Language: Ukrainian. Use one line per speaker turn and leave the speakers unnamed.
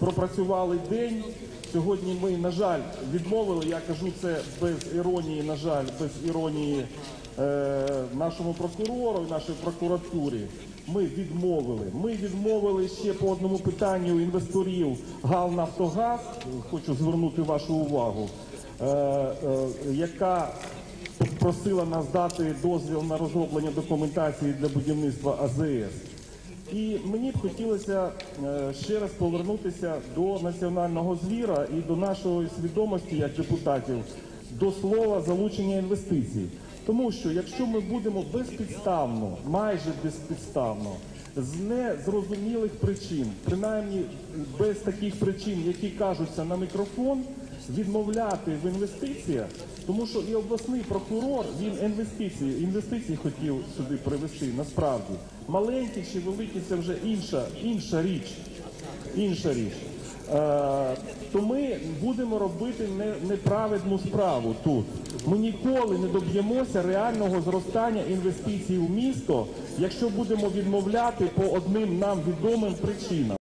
пропрацювали день. Сьогодні ми, на жаль, відмовили. Я кажу це без іронії, на жаль, без іронії е, нашому прокурору і нашій прокуратурі. Ми відмовили. Ми відмовили ще по одному питанню інвесторів ГАЛ Нафтогаз. Хочу звернути вашу увагу, е, е, яка просила нас дати дозвіл на розроблення документації для будівництва АЗС. І мені б хотілося е, ще раз повернутися до національного звіра і до нашої свідомості як депутатів до слова залучення інвестицій. Тому що якщо ми будемо безпідставно, майже безпідставно, з незрозумілих причин, принаймні без таких причин, які кажуться на мікрофон, відмовляти в інвестиціях, тому що і обласний прокурор він інвестиції, інвестиції хотів сюди привести насправді. Маленькі чи великі це вже інша, інша річ. Інша річ. Е, то ми будемо робити не, неправедну справу тут. Ми ніколи не доб'ємося реального зростання інвестицій у місто, якщо будемо відмовляти по одним нам відомим причинам.